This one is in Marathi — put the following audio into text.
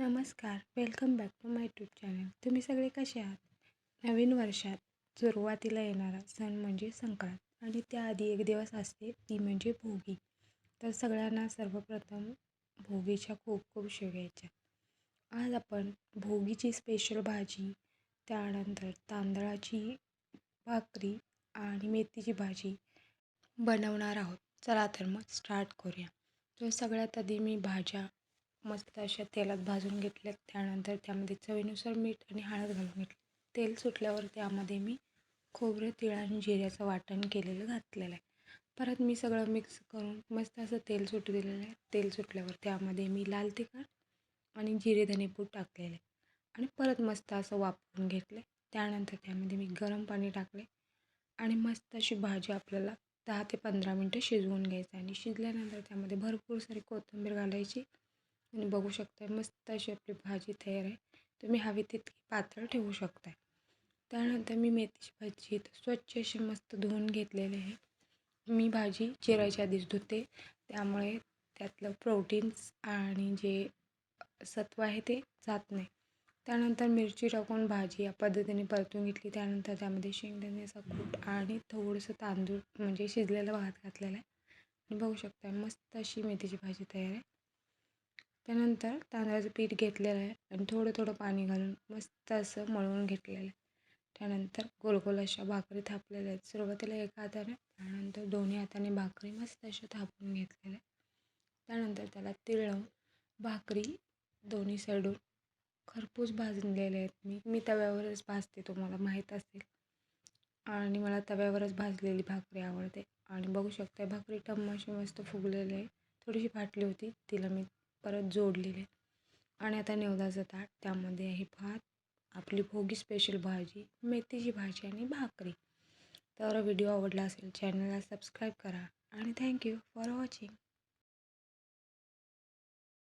नमस्कार. Welcome back to my YouTube channel तुम्ही सगळे कसे आहात? नवीन वर्षात सुरुवातीला येणारा सण म्हणजे संक्रांत. आणि त्याआधी एक दिवस असते ती म्हणजे भोगी. तर सगळ्यांना सर्वप्रथम भोगीच्या खूप खूप शुभेच्छा. आज आपण भोगीची स्पेशल भाजी त्यानंतर तांदळाची भाकरी आणि मेथीची भाजी बनवणार आहोत. चला तर मग स्टार्ट करूया. तर सगळ्यात आधी मी भाज्या मस्त अशा तेलात भाजून घेतल्यात. त्यानंतर त्यामध्ये चवीनुसार मीठ आणि हळद घालून घेतली. तेल सुटल्यावर त्यामध्ये मी खोबरं तिळ आणि जिऱ्याचं वाटण केलेलं घातलेलं आहे. परत मी सगळं मिक्स करून मस्त असं तेल सुटू दिलेलं आहे. तेल सुटल्यावर त्यामध्ये मी लाल तिखट आणि जिरे धनेपूड टाकलेले आणि परत मस्त असं वापरून घेतलं. त्यानंतर त्यामध्ये मी गरम पाणी टाकले. आणि मस्त अशी भाजी आपल्याला दहा ते पंधरा मिनटं शिजवून घ्यायचं आणि शिजल्यानंतर त्यामध्ये भरपूर सारी कोथिंबीर घालायची. आणि बघू शकताय मस्त अशी आपली भाजी तयार आहे. तुम्ही हवी तितकी पातळ ठेवू शकताय. त्यानंतर मी मेथीची भाजी स्वच्छ अशी मस्त धुवून घेतलेली आहे. मी भाजी चिरायच्या आधीच धुते. त्यामुळे त्यातलं प्रोटीन्स आणि जे सत्व आहे ते जात नाही. त्यानंतर मिरची टाकून भाजी या पद्धतीने परतून घेतली. त्यानंतर त्यामध्ये शेंगदाण्याचा कूट आणि थोडंसं तांदूळ म्हणजे शिजलेला भात घातलेला आहे. आणि बघू शकता मस्त अशी मेथीची भाजी तयार आहे. त्यानंतर तांदळाचं पीठ घेतलेलं आहे आणि थोडं थोडं पाणी घालून मस्त असं मळवून घेतलेलं आहे. त्यानंतर गोलगोल अशा भाकरी थापलेल्या आहेत. सुरुवातीला एका हाताने त्यानंतर दोन्ही हाताने भाकरी मस्त अशा थापून घेतलेल्या त्यानंतर त्याला तिळ लावून भाकरी दोन्ही साईडून खरपूस भाजलेले आहेत. मी मी तव्यावरच भाजते तुम्हाला माहीत असेल. आणि मला तव्यावरच भाजलेली भाकरी आवडते. आणि बघू शकता भाकरी टम्म अशी मस्त फुगलेली आहे. थोडीशी फाटली होती तिला मी परत जोडलेले. आणि आता निवदाचं ताट त्यामध्ये आहे भात आपली भोगी स्पेशल भाजी मेथीची भाजी आणि भाकरी. तर व्हिडिओ आवडला असेल चॅनलला सबस्क्राईब करा. आणि थँक्यू फॉर वॉचिंग